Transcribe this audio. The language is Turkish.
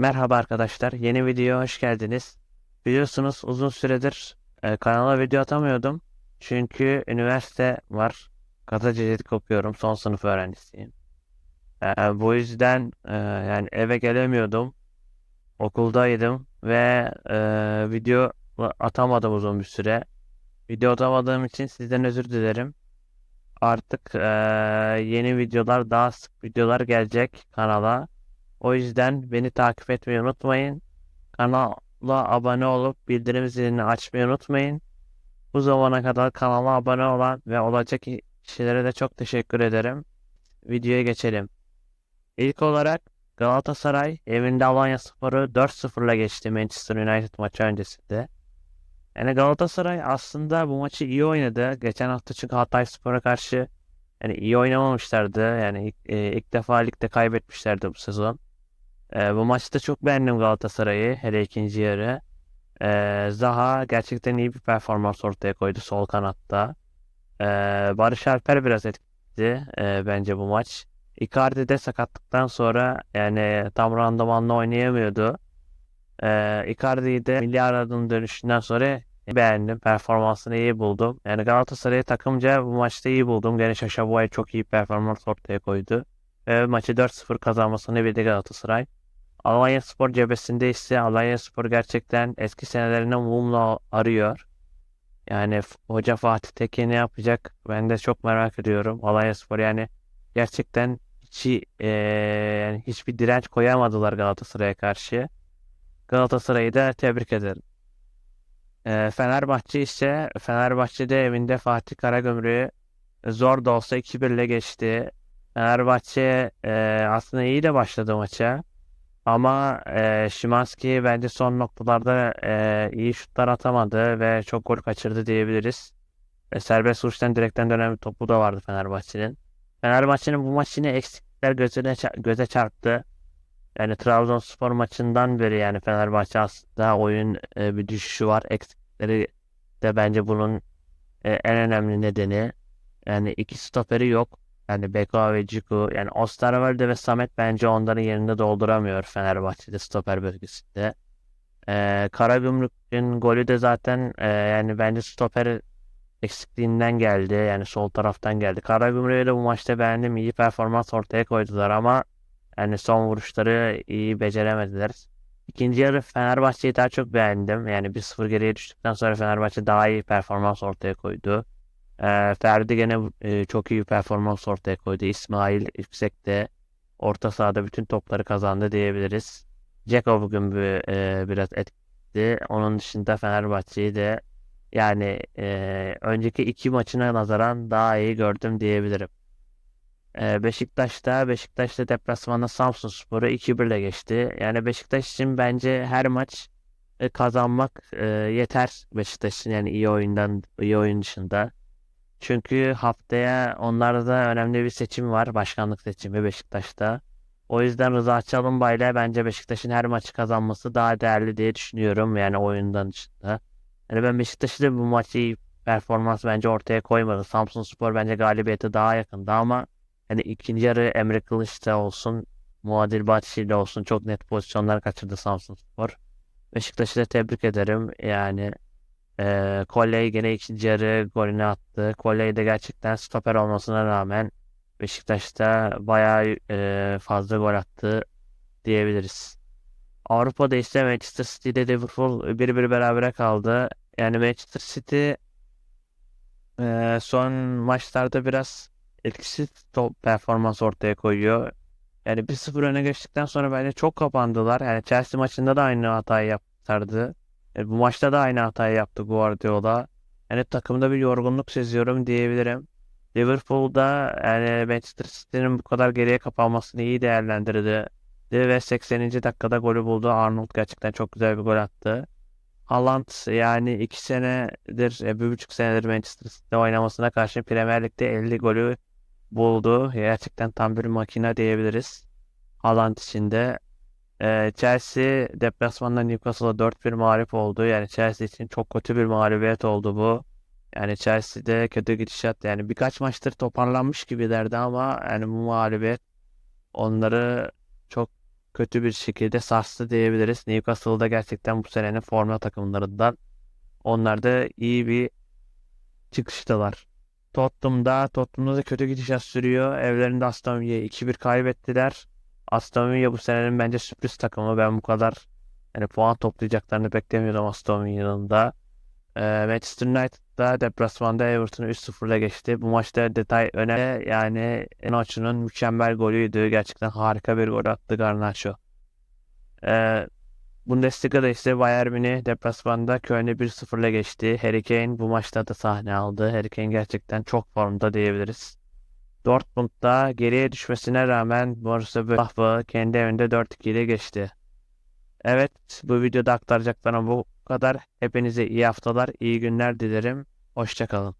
Merhaba arkadaşlar, yeni videoya hoş geldiniz. Biliyorsunuz uzun süredir e, kanala video atamıyordum. Çünkü üniversite var. Gazetecilik okuyorum, son sınıf öğrencisiyim. E, bu yüzden e, yani eve gelemiyordum. Okuldaydım ve e, video atamadım uzun bir süre. Video atamadığım için sizden özür dilerim. Artık e, yeni videolar, daha sık videolar gelecek kanala. O yüzden beni takip etmeyi unutmayın. Kanala abone olup bildirim zilini açmayı unutmayın. Bu zamana kadar kanala abone olan ve olacak kişilere de çok teşekkür ederim. Videoya geçelim. İlk olarak Galatasaray evinde Alanya Spor'u 4-0'la geçti Manchester United maçı öncesinde. Yani Galatasaray aslında bu maçı iyi oynadı. Geçen hafta çünkü Hatay Spor'a karşı yani iyi oynamamışlardı. Yani ilk, e, ilk defa ligde kaybetmişlerdi bu sezon. E, bu maçta çok beğendim Galatasaray'ı. Hele ikinci yarı. E, Zaha gerçekten iyi bir performans ortaya koydu sol kanatta. E, Barış Alper biraz etkiledi e, bence bu maç. Icardi de sakatlıktan sonra yani tam randımanla oynayamıyordu. E, Icardi'yi de milli aradığın dönüşünden sonra beğendim. Performansını iyi buldum. Yani Galatasaray'ı takımca bu maçta iyi buldum. Gene Şaşa Boy çok iyi performans ortaya koydu. Ve maçı 4-0 kazanmasını bildi Galatasaray. Alanya Spor cebesinde ise Alanya Spor gerçekten eski senelerine mumla arıyor. Yani Hoca Fatih Tekke ne yapacak? Ben de çok merak ediyorum. Alanya Spor yani gerçekten hiç, e, yani hiçbir direnç koyamadılar Galatasaray'a karşı. Galatasaray'ı da tebrik ederim. E, Fenerbahçe ise Fenerbahçe'de evinde Fatih Karagümrük'ü zor da olsa 2-1 ile geçti. Fenerbahçe e, aslında iyi de başladı maça. Ama e, Szymański bence son noktalarda e, iyi şutlar atamadı ve çok gol kaçırdı diyebiliriz. E, serbest vuruştan direkten dönen bir topu da vardı Fenerbahçe'nin. Fenerbahçe'nin bu maç yine eksikler gözüne göze çarptı. Yani Trabzonspor maçından beri yani Fenerbahçe aslında oyun e, bir düşüşü var. Eksikleri de bence bunun e, en önemli nedeni. Yani iki stoperi yok. Yani Beko ve Ciku yani Osterwolde ve Samet bence onların yerinde dolduramıyor Fenerbahçe'de stoper bölgesinde. Ee, Karagümrük'ün golü de zaten e, yani bence stoper eksikliğinden geldi. Yani sol taraftan geldi. Karagümrük'ü de bu maçta beğendim. iyi performans ortaya koydular ama yani son vuruşları iyi beceremediler. İkinci yarı Fenerbahçe'yi daha çok beğendim. Yani 1-0 geriye düştükten sonra Fenerbahçe daha iyi performans ortaya koydu. E, Ferdi gene e, çok iyi performans ortaya koydu. İsmail yüksekte orta sahada bütün topları kazandı diyebiliriz. Ceko bugün bir, e, biraz etkili. Onun dışında Fenerbahçe'yi de yani e, önceki iki maçına nazaran daha iyi gördüm diyebilirim. E, Beşiktaş'ta Beşiktaş'ta deplasmanda Samsunspor'u 2-1 ile geçti. Yani Beşiktaş için bence her maç e, kazanmak e, yeter Beşiktaş için yani iyi oyundan iyi oyun dışında. Çünkü haftaya onlarda önemli bir seçim var. Başkanlık seçimi Beşiktaş'ta. O yüzden Rıza Çalınbay ile bence Beşiktaş'ın her maçı kazanması daha değerli diye düşünüyorum. Yani oyundan dışında. Yani ben Beşiktaş'ı da bu maçı performans bence ortaya koymadı. Samsun Spor bence galibiyete daha yakındı ama hani ikinci yarı Emre Kılıç'ta olsun, Muadil Bahçeli olsun çok net pozisyonlar kaçırdı Samsun Spor. Beşiktaş'ı da tebrik ederim. Yani ee, Colley gene ikinci yarı golünü attı. Colley de gerçekten stoper olmasına rağmen Beşiktaş'ta bayağı e, fazla gol attı diyebiliriz. Avrupa'da ise Manchester City ile Liverpool bir bir berabere kaldı. Yani Manchester City e, son maçlarda biraz etkisiz top performans ortaya koyuyor. Yani 1-0 öne geçtikten sonra bence çok kapandılar. Yani Chelsea maçında da aynı hatayı yaptılardı. E, bu maçta da aynı hatayı yaptı Guardiola. Yani takımda bir yorgunluk seziyorum diyebilirim. Liverpool'da yani Manchester City'nin bu kadar geriye kapanmasını iyi değerlendirdi. Ve 80. dakikada golü buldu. Arnold gerçekten çok güzel bir gol attı. Haaland yani 2 senedir, e, bir buçuk senedir Manchester City'de oynamasına karşı Premier Lig'de 50 golü buldu. Gerçekten tam bir makine diyebiliriz. Haaland için de Chelsea deplasmanda Newcastle'a 4-1 mağlup oldu. Yani Chelsea için çok kötü bir mağlubiyet oldu bu. Yani Chelsea'de kötü gidişat yani birkaç maçtır toparlanmış gibilerdi ama yani bu mağlubiyet onları çok kötü bir şekilde sarstı diyebiliriz. Newcastle da gerçekten bu senenin forma takımlarından. Onlar da iyi bir çıkıştalar. Tottenham'da Tottenham'da da kötü gidişat sürüyor. Evlerinde Aston Villa'yı 2-1 kaybettiler. Aston Villa bu senenin bence sürpriz takımı. Ben bu kadar yani puan toplayacaklarını beklemiyordum Aston Villa'nın. Ee, Manchester United'da deplasmanda Everton'u 3-0'la geçti. Bu maçta detay önemli. Yani Enocho'nun mükemmel golüydü. Gerçekten harika bir gol attı Garnacho. Ee, Bundesliga'da ise Bayern Münih deplasmanda Köln'ü 1-0'la geçti. Harry Kane bu maçta da sahne aldı. Harry Kane gerçekten çok formda diyebiliriz. Dortmund'da geriye düşmesine rağmen Borussia Mönchengladbach'ı kendi evinde 4-2 ile geçti. Evet, bu videoda aktaracaklarım bu kadar. Hepinize iyi haftalar, iyi günler dilerim. Hoşçakalın.